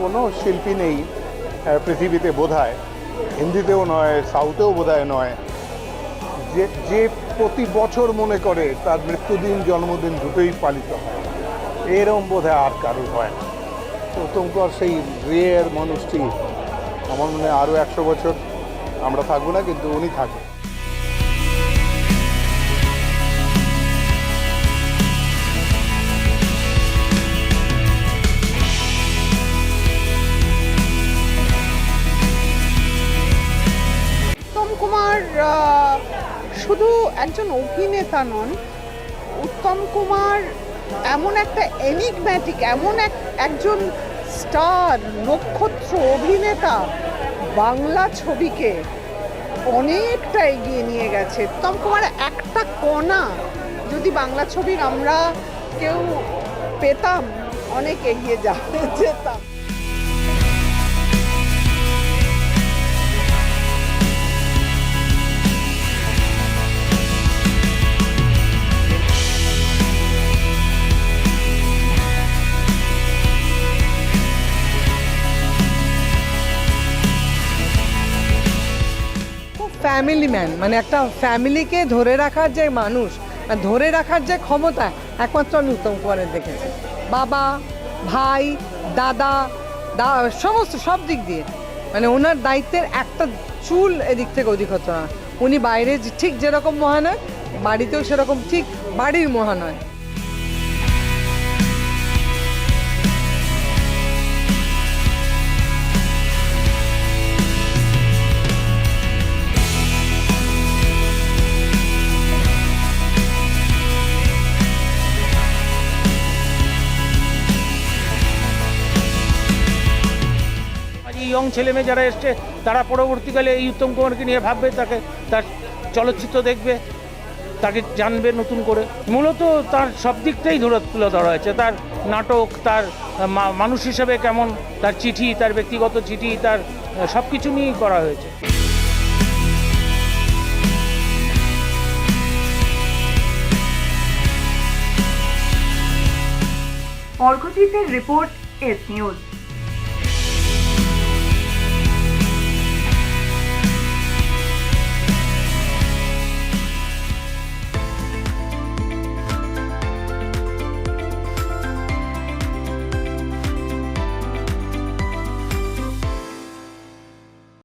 কোনো শিল্পী নেই পৃথিবীতে বোধহয় হিন্দিতেও নয়, সাউথেও বোধহয় নয়। যে যে প্রতি বছর মনে করে তার মৃত্যুদিন, জন্মদিন দুটোই পালিত হয়। এরম বোধহয় আর কারোর হয় না। উত্তম সেই রেয়ার মানুষটি, আমার মনে হয় আরও একশো বছর আমরা থাকব না, কিন্তু উনি থাকবেন। কুমার শুধু একজন অভিনেতা নন, উত্তম কুমার এমন একটা এনিগম্যাটিক এমন এক, একজন স্টার নক্ষত্র অভিনেতা বাংলা ছবিকে অনেকটা এগিয়ে নিয়ে গেছে। উত্তম কুমার একটা কণা, যদি বাংলা ছবির আমরা কেউ পেতাম, অনেক এগিয়ে যা যেতাম। ফ্যামিলি ম্যান মানে একটা ফ্যামিলিকে ধরে রাখার যে মানুষ ধরে রাখার যে ক্ষমতা একমাত্র আমি উত্তম কুমারের দেখেছি। বাবা, ভাই, দাদা, দা, সমস্ত সব দিক দিয়ে। মানে ওনার দায়িত্বের একটা চুল এদিক থেকে ওদিক হতো না। উনি বাইরে ঠিক যেরকম মহানয়, বাড়িতেও সেরকম ঠিক বাড়ির মহানয়। ইয়ং ছেলেমেয়ে যারা এসছে, তারা পরবর্তীকালে এই উত্তম কুমারকে নিয়ে ভাববে, তাকে তার চলচ্চিত্র দেখবে, তাকে জানবে নতুন করে। মূলত তার সব দিকটাই ধরে তুলে ধরা হয়েছে। তার নাটক, তার মানুষ হিসেবে কেমন, তার চিঠি, তার ব্যক্তিগত চিঠি, তার সব কিছু নিয়েই করা হয়েছে। অর্ঘজিতের রিপোর্ট এস নিউজ।